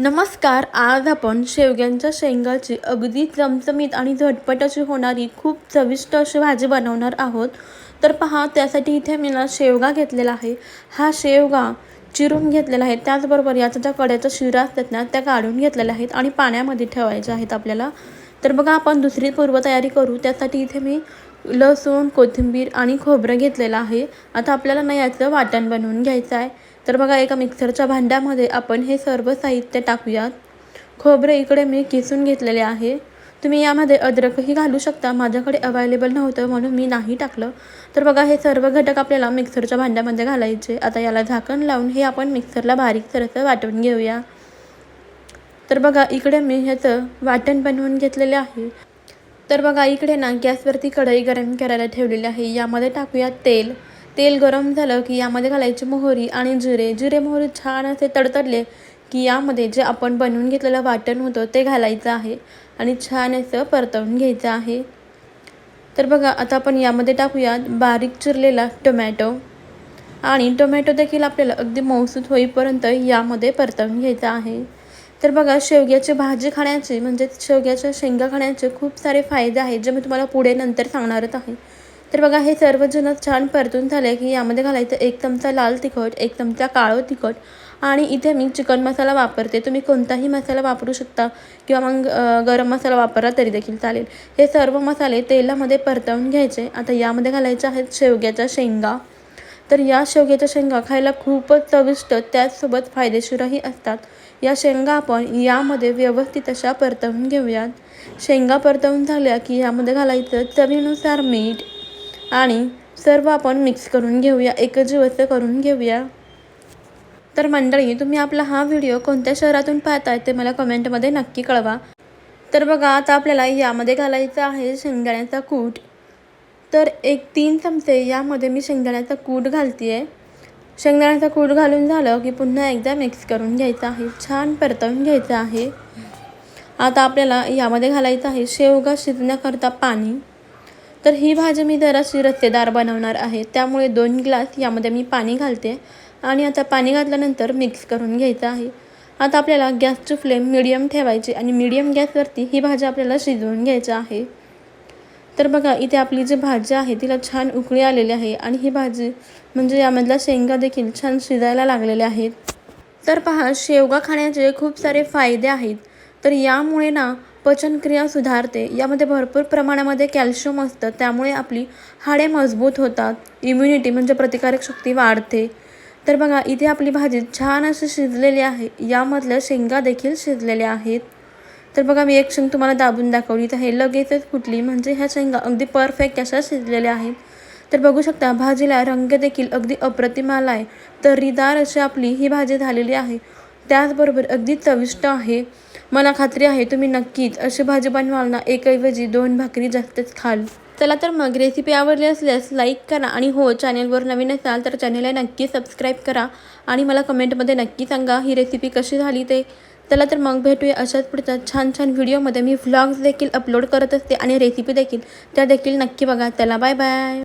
नमस्कार आज आपण शेवग्यांच्या शेंगाची अगदी चमचमीत आणि झटपट अशी होणारी खूप चविष्ट अशी भाजी बनवणार आहोत. तर पहा त्यासाठी इथे मी ना शेवगा घेतलेला आहे. हा शेवगा चिरून घेतलेला आहे. त्याचबरोबर याच्या ज्या कड्याच्या शिरा असतात ना त्या काढून घेतलेल्या आहेत आणि पाण्यामध्ये ठेवायच्या आहेत आपल्याला. तर बघा आपण दुसरी पूर्वतयारी करू. त्यासाठी इथे मी लसूण कोथिंबीर आणि खोबरं घेतलेलं आहे. आता आपल्याला ना याचं वाटण बनवून घ्यायचं आहे. तर बघा एका मिक्सरच्या भांड्यामध्ये आपण हे सर्व साहित्य टाकूयात. खोबरं इकडे मी किसून घेतलेले आहे. तुम्ही यामध्ये अद्रकही घालू शकता. माझ्याकडे अवेलेबल नव्हतं म्हणून मी नाही टाकलं. तर बघा हे सर्व घटक आपल्याला मिक्सरच्या भांड्यामध्ये घालायचे. आता याला झाकण लावून हे आपण मिक्सरला बारीक सरसं वाटून घेऊया. तर बघा इकडे मी ह्याचं वाटण बनवून घेतलेले आहे. तर बघा इकडे ना गॅसवरती कढई गरम करायला ठेवलेली आहे. यामध्ये टाकूया तेल. तेल गरम झालं की यामध्ये घालायची मोहरी आणि जिरे. जिरे मोहरी छान असे तडतडले की यामध्ये जे आपण बनवून घेतलेलं वाटण होतं ते घालायचं आहे आणि छान असं परतवून घ्यायचं आहे. तर बघा आता आपण यामध्ये टाकूयात बारीक चिरलेला टोमॅटो. आणि टोमॅटो देखील आपल्याला अगदी मौसूद होईपर्यंत यामध्ये परतवून घ्यायचं आहे. तर बघा शेवग्याची भाजी खाण्याचे म्हणजे शेवग्याच्या शेंगा खाण्याचे खूप सारे फायदे आहेत जे मी तुम्हाला पुढे नंतर सांगणारच आहे. तर बघा हे सर्वजण छान परतून झाले की यामध्ये घालायचं एक चमचा लाल तिखट एक चमचा काळं तिखट आणि इथे मी चिकन मसाला वापरते. तुम्ही कोणताही मसाला वापरू शकता किंवा मग गरम मसाला वापरला तरी देखील चालेल. हे सर्व मसाले तेलामध्ये परतवून घ्यायचे. आता यामध्ये घालायचे आहेत शेवग्याच्या शेंगा. तर या शेवग्याच्या शेंगा खायला खूपच चविष्ट त्याचसोबत फायदेशीरही असतात. या शेंगा आपण यामध्ये व्यवस्थित अशा परतवून घेऊयात. शेंगा परतवून झाल्या की यामध्ये घालायचं चवीनुसार मीठ आणि सर्व आपण मिक्स करून घेऊया एकजीवस्त करून घेऊया. तर मंडळी तुम्ही आपला हा व्हिडिओ कोणत्या शहरातून पाहताय ते मला कमेंटमध्ये नक्की कळवा. तर बघा आता आपल्याला यामध्ये घालायचं आहे शेंगदाण्याचा कूट. तर एक तीन चमचे यामध्ये मी शेंगदाण्याचा कूट घालते आहे शेंगदाण्याचा कूट घालून झालं की पुन्हा एकदा मिक्स करून घ्यायचं आहे छान परतवून घ्यायचं आहे. आता आपल्याला यामध्ये घालायचं आहे शेवगा शिजण्याकरता पाणी. तर ही भाजी मी जराशी रस्सेदार बनवणार आहे. त्यामुळे दोन ग्लास यामध्ये मी पाणी घालते आणि आता पाणी घातल्यानंतर मिक्स करून घ्यायचं आहे. आता आपल्याला गॅसची फ्लेम मिडियम ठेवायची आणि मिडियम गॅसवरती ही भाजी आपल्याला शिजवून घ्यायची आहे. तर बघा इथे आपली जी भाजी आहे तिला छान उकळी आलेली आहे आणि ही भाजी म्हणजे यामधल्या शेंगा देखील छान शिजायला लागलेल्या आहेत. तर पहा शेवगा खाण्याचे खूप सारे फायदे आहेत. तर यामुळे ना पचनक्रिया सुधारते. यामध्ये भरपूर प्रमाणामध्ये कॅल्शियम असतं. त्यामुळे आपली हाडे मजबूत होतात. इम्युनिटी म्हणजे प्रतिकारक शक्ती वाढते. तर बघा इथे आपली भाजी छान अशी शिजलेली आहे. यामधल्या शेंगा देखील शिजलेल्या आहेत. तर बघा मी एक शेंग तुम्हाला दाबून दाखवली. तर हे लगेचच फुटली. म्हणजे ह्या शेंगा अगदी परफेक्ट अशा शिजलेल्या आहेत. तर बघू शकता भाजीला रंग देखील अगदी अप्रतिम आला आहे. तर्रीदार अशी आपली ही भाजी झालेली आहे. त्याचबरोबर अगदी चविष्ट आहे. मला खात्री आहे तुम्ही नक्कीच अशी भाजी बनवाल ना एकऐवजी दोन भाकरी जास्तच खाल. चला तर मग रेसिपी आवडली असल्यास लाईक करा आणि हो चॅनेलवर नवीन असाल तर चॅनेलला नक्की सबस्क्राईब करा आणि मला कमेंटमध्ये नक्की सांगा ही रेसिपी कशी झाली ते. चला तर मग भेटूया अशाच पुढच्या छान छान व्हिडिओमध्ये मी व्लॉग्स देखील अपलोड करत असते आणि रेसिपी देखील त्या देखील नक्की बघा. चला बाय बाय